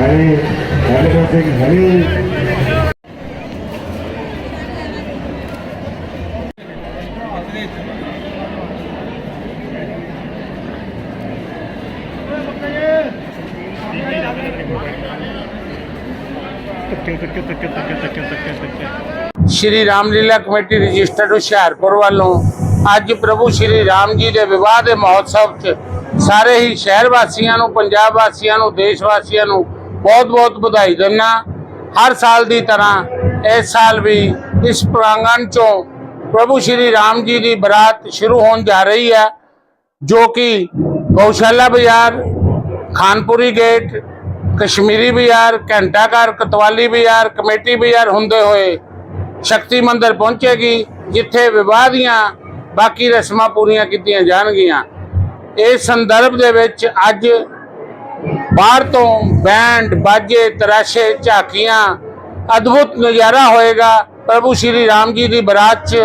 Hari Hari Singh Hari Thank you. Shri Ramlila committee registered Hoshiarpur ਵੱਲੋਂ ਅੱਜ ਪ੍ਰਭੂ ਸ਼੍ਰੀ ਰਾਮ ਜੀ ਦੇ ਵਿਵਾਹ ਦੇ ਮਹੋਤਸਵ 'ਚ ਸਾਰੇ ਹੀ ਸ਼ਹਿਰ ਵਾਸੀਆਂ ਨੂੰ, ਪੰਜਾਬ ਵਾਸੀਆਂ ਨੂੰ, ਦੇਸ਼ ਵਾਸੀਆਂ ਨੂੰ ਬਹੁਤ-ਬਹੁਤ ਵਧਾਈ ਦਿੰਦਾ ਹਰ ਸਾਲ ਦੀ ਤਰ੍ਹਾਂ ਇਸ ਸਾਲ ਵੀ ਇਸ ਪ੍ਰਾਂਗਣ 'ਚੋਂ ਪ੍ਰਭੂ ਸ਼੍ਰੀ ਰਾਮ ਜੀ ਦੀ ਬਰਾਤ ਸ਼ੁਰੂ ਹੋਣ ਜਾ ਰਹੀ ਹੈ, ਜੋ ਕਿ ਗਊਸ਼ਾਲਾ ਬਾਜ਼ਾਰ, ਖਾਨਪੁਰੀ ਗੇਟ, ਕਸ਼ਮੀਰੀ ਬਾਜ਼ਾਰ, ਘੰਟਾ ਘਰ, ਕਤਵਾਲੀ ਬਾਜ਼ਾਰ, ਕਮੇਟੀ ਬਾਜ਼ਾਰ ਹੁੰਦੇ ਹੋਏ ਸ਼ਕਤੀ ਮੰਦਿਰ ਪਹੁੰਚੇਗੀ, ਜਿੱਥੇ ਵਿਵਾਹ ਦੀਆਂ ਬਾਕੀ ਰਸਮਾਂ ਪੂਰੀਆਂ ਕੀਤੀਆਂ ਜਾਣਗੀਆਂ। ਇਸ ਸੰਦਰਭ ਦੇ ਵਿੱਚ ਅੱਜ ਬਾਹਰ ਤੋਂ ਬੈਂਡ, ਬਾਜੇ, ਤਰਾਸ਼ੇ, ਝਾਕੀਆਂ, ਅਦਭੁਤ ਨਜ਼ਾਰਾ ਹੋਏਗਾ। ਪ੍ਰਭੂ ਸ਼੍ਰੀ ਰਾਮ ਜੀ ਦੀ ਬਰਾਤ 'ਚ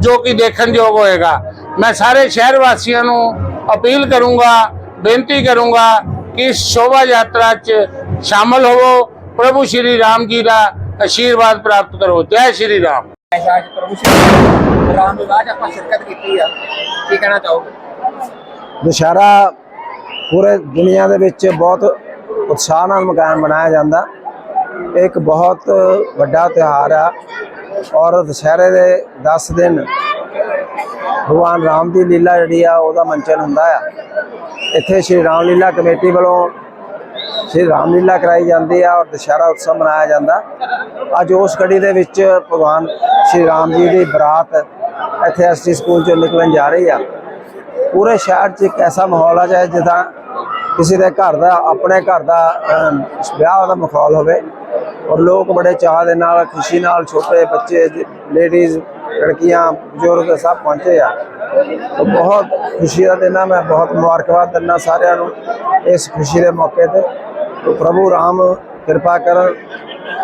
ਜੋ ਕਿ ਦੇਖਣਯੋਗ ਹੋਏਗਾ। ਮੈਂ ਸਾਰੇ ਸ਼ਹਿਰ ਵਾਸੀਆਂ ਨੂੰ ਅਪੀਲ ਕਰੂੰਗਾ, ਬੇਨਤੀ ਕਰੂੰਗਾ ਕਿ ਇਸ ਸ਼ੋਭਾ ਯਾਤਰਾ 'ਚ ਸ਼ਾਮਲ ਹੋਵੋ। ਪ੍ਰਭੂ ਸ਼੍ਰੀ ਰਾਮ ਜੀ ਦਾ ਆਸ਼ੀਰਵਾਦ ਪ੍ਰਾਪਤ ਕਰੋ। ਜੈ ਸ਼੍ਰੀ ਰਾਮ। ਅੱਜ ਪ੍ਰਭੂ ਸ਼੍ਰੀ ਰਾਮ ਵਿਵਾਹ 'ਚ ਆਪਾਂ ਸ਼ਿਰਕਤ ਕੀਤੀ ਆ। ਕੀ ਕਹਿਣਾ ਚਾਹੋਗੇ? ਦੁਸ਼ਹਿਰਾ ਪੂਰੇ ਦੁਨੀਆ ਦੇ ਵਿੱਚ ਬਹੁਤ ਉਤਸ਼ਾਹ ਨਾਲ ਮਕਾਨ ਬਣਾਇਆ ਜਾਂਦਾ। ਇਹ ਇੱਕ ਬਹੁਤ ਵੱਡਾ ਤਿਉਹਾਰ ਆ ਔਰ ਦੁਸ਼ਹਿਰੇ ਦੇ 10 ਦਿਨ ਭਗਵਾਨ ਰਾਮ ਦੀ ਲੀਲਾ ਜਿਹੜੀ ਆ ਉਹਦਾ ਮੰਚਨ ਹੁੰਦਾ ਆ। ਇੱਥੇ ਸ਼੍ਰੀ ਰਾਮ ਲੀਲਾ ਕਮੇਟੀ ਵੱਲੋਂ ਸ਼੍ਰੀ ਰਾਮ ਲੀਲਾ ਕਰਾਈ ਜਾਂਦੀ ਆ ਔਰ ਦੁਸ਼ਹਿਰਾ ਉਤਸਵ ਮਨਾਇਆ ਜਾਂਦਾ। ਅੱਜ ਉਸ ਕੜੀ ਦੇ ਵਿੱਚ ਭਗਵਾਨ ਸ਼੍ਰੀ ਰਾਮ ਜੀ ਦੀ ਬਰਾਤ ਇੱਥੇ ਐਸਟੀ ਸਕੂਲ ਚੋਂ ਨਿਕਲਣ ਜਾ ਰਹੀ ਆ। ਪੂਰੇ ਸ਼ਹਿਰ 'ਚ ਇੱਕ ਐਸਾ ਮਾਹੌਲ ਆ ਚਾਹੇ ਜਿੱਦਾਂ ਕਿਸੇ ਦੇ ਘਰ ਦਾ, ਆਪਣੇ ਘਰ ਦਾ ਵਿਆਹ ਦਾ ਮਾਹੌਲ ਹੋਵੇ। ਔਰ ਲੋਕ ਬੜੇ ਚਾਅ ਦੇ ਨਾਲ, ਖੁਸ਼ੀ ਨਾਲ, ਛੋਟੇ ਬੱਚੇ, ਲੇਡੀਜ਼ ਲੜਕੀਆਂ, ਬਜ਼ੁਰਗ ਸਭ ਪਹੁੰਚੇ ਆ। ਬਹੁਤ ਖੁਸ਼ੀ ਦਾ ਦਿਨ ਆ, ਮੈਂ ਬਹੁਤ ਮੁਬਾਰਕਬਾਦ ਦਿੰਦਾ ਸਾਰਿਆਂ ਨੂੰ ਇਸ ਖੁਸ਼ੀ ਦੇ ਮੌਕੇ ਤੇ। ਤੇ ਪ੍ਰਭੂ ਰਾਮ, ਕਿਰਪਾ ਕਰਨ,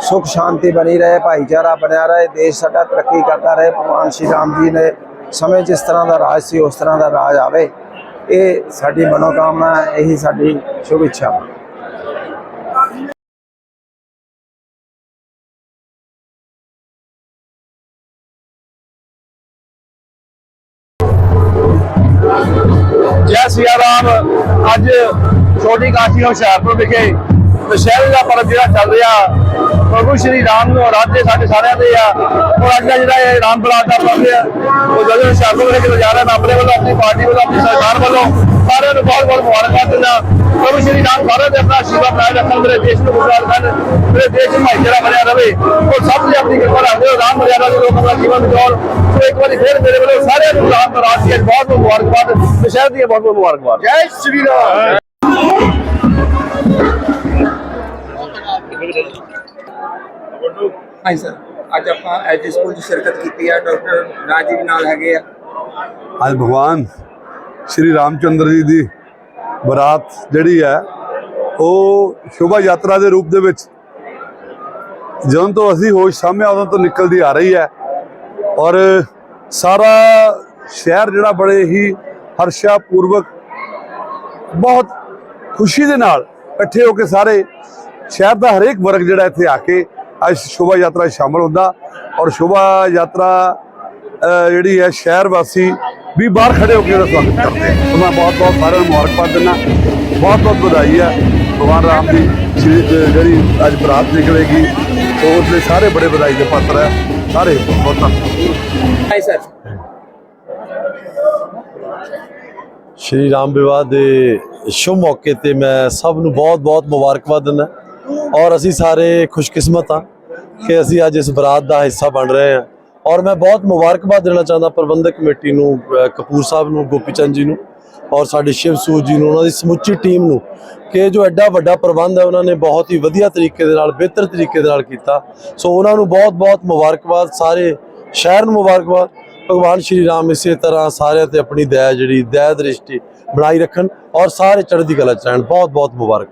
ਸੁਖ ਸ਼ਾਂਤੀ ਬਣੀ ਰਹੇ, ਭਾਈਚਾਰਾ ਬਣਿਆ ਰਹੇ, ਦੇਸ਼ ਸਾਡਾ ਤਰੱਕੀ ਕਰਦਾ ਰਹੇ। ਭਗਵਾਨ ਸ਼੍ਰੀ ਰਾਮ ਜੀ ਨੇ ਸਮੇਂ ਜਿਸ ਤਰ੍ਹਾਂ ਦਾ ਰਾਜ ਸੀ, ਉਸ ਤਰ੍ਹਾਂ ਦਾ ਰਾਜ ਆਵੇ। ਇਹ ਸਾਡੀ ਮਨੋਕਾਮਨਾ ਹੈ, ਇਹੀ ਸਾਡੀ ਸ਼ੁਭ ਇੱਛਾ ਹੈ ਜੈ ਸਿਆ ਰਾਮ ਅੱਜ ਛੋਟੀ ਕਾਸ਼ੀ ਹੁਸ਼ਿਆਰਪੁਰ ਵਿਖੇ ਦੁਸ਼ਹਿਰੇ ਦਾ ਪਰਵ ਜਿਹੜਾ ਚੱਲ ਰਿਹਾ, ਪ੍ਰਭੂ ਸ਼੍ਰੀ ਰਾਮ ਨੂੰ ਰਾਧੇ ਸਾਡੇ ਸਾਰਿਆਂ ਦੇ ਆ। ਔਰ ਅੱਜ ਦਾ ਜਿਹੜਾ ਇਹ ਰਾਮ ਬਰਾਤ ਦਾ ਪਰਵ ਹੈ ਉਹ ਜਦੋਂ ਹੁਸ਼ਿਆਰਪੁਰ ਵਿਖੇ ਜਾ ਰਿਹਾ, ਮੈਂ ਆਪਣੇ ਵੱਲੋਂ, ਆਪਣੀ ਪਾਰਟੀ ਵੱਲੋਂ, ਆਪਣੀ ਸਰਕਾਰ ਵੱਲੋਂ ਸਾਰਿਆਂ ਨੂੰ ਬਹੁਤ ਬਹੁਤ ਮੁਬਾਰਕਬਾਦ ਦਿੰਦਾ। ਪ੍ਰਭੂ ਸ਼੍ਰੀ ਰਾਮ ਸਾਰਿਆਂ ਦੇ ਆਪਣਾ ਆਸ਼ੀਰਵਾਦ ਬਣਾਏ ਰੱਖਣ ਮੇਰੇ ਦੇਸ਼ ਨੂੰ ਗੁਜ਼ਾਰ ਕਰਨ ਮੇਰੇ ਦੇਸ਼ ਨੂੰ ਭਾਈਚਾਰਾ ਬਣਿਆ ਰਹੇ ਔਰ ਸਭ ਦੇ ਆਪਣੀ ਕਿਰਪਾ ਰੱਖਦੇ ਹੋ ਰਾਮ ਮਰਿਆਦਾ ਦੇ ਲੋਕ ਆਪਣਾ ਜੀਵਨ ਬਚਾਉਣ। ਸੋ ਇੱਕ ਵਾਰੀ ਫੇਰ ਮੇਰੇ ਵੱਲੋਂ ਸਾਰਿਆਂ ਨੂੰ ਰਾਮ ਬਰਾਤ ਦੀ ਬਹੁਤ ਬਹੁਤ ਮੁਬਾਰਕਬਾਦ। ਦੁਸ਼ਹਿਰ ਦੀਆਂ ਬਹੁਤ ਬਹੁਤ ਮੁਬਾਰਕਬਾਦ। ਜੈ ਸ਼੍ਰੀ ਰਾਮ। ਹਾਂਜੀ ਸਰ, ਅੱਜ ਆਪਾਂ ਐਜੀ ਸਕੂਲ 'ਚ ਸ਼ਿਰਕਤ ਕੀਤੀ ਆ ਡਾਕਟਰ ਰਾਜੀ ਨਾਲ ਹੈਗੇ ਆ। ਅੱਜ ਭਗਵਾਨ, ਸ਼੍ਰੀ ਰਾਮਚੰਦਰ ਜੀ ਦੀ ਬਰਾਤ ਜਿਹੜੀ ਹੈ, ਉਹ ਸ਼ੋਭਾ ਯਾਤਰਾ ਦੇ ਰੂਪ ਦੇ ਵਿੱਚ ਜਦੋਂ ਤੋਂ ਅਸੀਂ ਹੋਸ਼ ਸਾਹਮਣੇ ਉਦੋਂ ਤੋਂ ਨਿਕਲਦੀ ਆ ਰਹੀ ਹੈ। ਔਰ ਸਾਰਾ ਸ਼ਹਿਰ ਜਿਹੜਾ ਬੜੇ ਹੀ ਹਰਸ਼ਾ ਪੂਰਵਕ ਬਹੁਤ ਖੁਸ਼ੀ ਦੇ ਨਾਲ ਇਕੱਠੇ ਹੋ ਕੇ ਸਾਰੇ ਸ਼ਹਿਰ ਦਾ ਹਰੇਕ ਵਰਗ ਜਿਹੜਾ ਇੱਥੇ ਆ ਕੇ ਅੱਜ ਸ਼ੋਭਾ ਯਾਤਰਾ 'ਚ ਸ਼ਾਮਲ ਹੁੰਦਾ ਔਰ ਸ਼ੋਭਾ ਯਾਤਰਾ ਜਿਹੜੀ ਹੈ ਸ਼ਹਿਰ ਵਾਸੀ ਵੀ ਬਾਹਰ ਖੜੇ ਹੋ ਕੇ ਉਹਦਾ ਸਵਾਗਤ ਕਰਦੇ ਤਾਂ ਮੈਂ ਬਹੁਤ ਬਹੁਤ ਸਾਰਿਆਂ ਨੂੰ ਮੁਬਾਰਕਬਾਦ ਦਿੰਦਾ। ਬਹੁਤ ਬਹੁਤ ਵਧਾਈ ਹੈ। ਭਗਵਾਨ ਰਾਮ ਦੀ ਜਿਹੜੀ ਅੱਜ ਬਰਾਤ ਨਿਕਲੇਗੀ ਉਹ ਉਸ ਲਈ ਸਾਰੇ ਬੜੇ ਵਧਾਈ ਦੇ ਪਾਤਰ ਹੈ। ਸਾਰੇ ਬਹੁਤ ਧੰਨਵਾਦ। ਸਰ ਸ਼੍ਰੀ ਰਾਮ ਵਿਵਾਹ ਦੇ ਸ਼ੁਭ ਮੌਕੇ ਤੇ ਮੈਂ ਸਭ ਨੂੰ ਬਹੁਤ-ਬਹੁਤ ਮੁਬਾਰਕਬਾਦ ਦਿੰਦਾ। ਔਰ ਅਸੀਂ ਸਾਰੇ ਖੁਸ਼ਕਿਸਮਤ ਹਾਂ ਕਿ ਅਸੀਂ ਅੱਜ ਇਸ ਬਰਾਤ ਦਾ ਹਿੱਸਾ ਬਣ ਰਹੇ ਹਾਂ। ਔਰ ਮੈਂ ਬਹੁਤ ਮੁਬਾਰਕਬਾਦ ਦੇਣਾ ਚਾਹੁੰਦਾ ਪ੍ਰਬੰਧਕ ਕਮੇਟੀ ਨੂੰ ਕਪੂਰ ਸਾਹਿਬ ਨੂੰ ਗੋਪੀ ਚੰਦ ਜੀ ਨੂੰ ਔਰ ਸਾਡੇ ਸ਼ਿਵ ਸੂਦ ਜੀ ਨੂੰ, ਉਹਨਾਂ ਦੀ ਸਮੁੱਚੀ ਟੀਮ ਨੂੰ ਕਿ ਜੋ ਐਡਾ ਵੱਡਾ ਪ੍ਰਬੰਧ ਹੈ, ਉਹਨਾਂ ਨੇ ਬਹੁਤ ਹੀ ਵਧੀਆ ਤਰੀਕੇ ਦੇ ਨਾਲ, ਬਿਹਤਰ ਤਰੀਕੇ ਦੇ ਨਾਲ ਕੀਤਾ। ਸੋ ਉਹਨਾਂ ਨੂੰ ਬਹੁਤ-ਬਹੁਤ ਮੁਬਾਰਕਬਾਦ, ਸਾਰੇ ਸ਼ਹਿਰ ਨੂੰ ਮੁਬਾਰਕਬਾਦ। ਭਗਵਾਨ ਸ਼੍ਰੀ ਰਾਮ ਇਸੇ ਤਰ੍ਹਾਂ ਸਾਰਿਆਂ ਤੇ ਆਪਣੀ ਦਇਆ ਜਿਹੜੀ, ਦਇਆ ਦ੍ਰਿਸ਼ਟੀ ਬਣਾਈ ਰੱਖਣ ਔਰ ਸਾਰੇ ਚੜ੍ਹਦੀ ਕਲਾ ਚ ਰਹਿਣ। ਬਹੁਤ ਬਹੁਤ ਮੁਬਾਰਕ।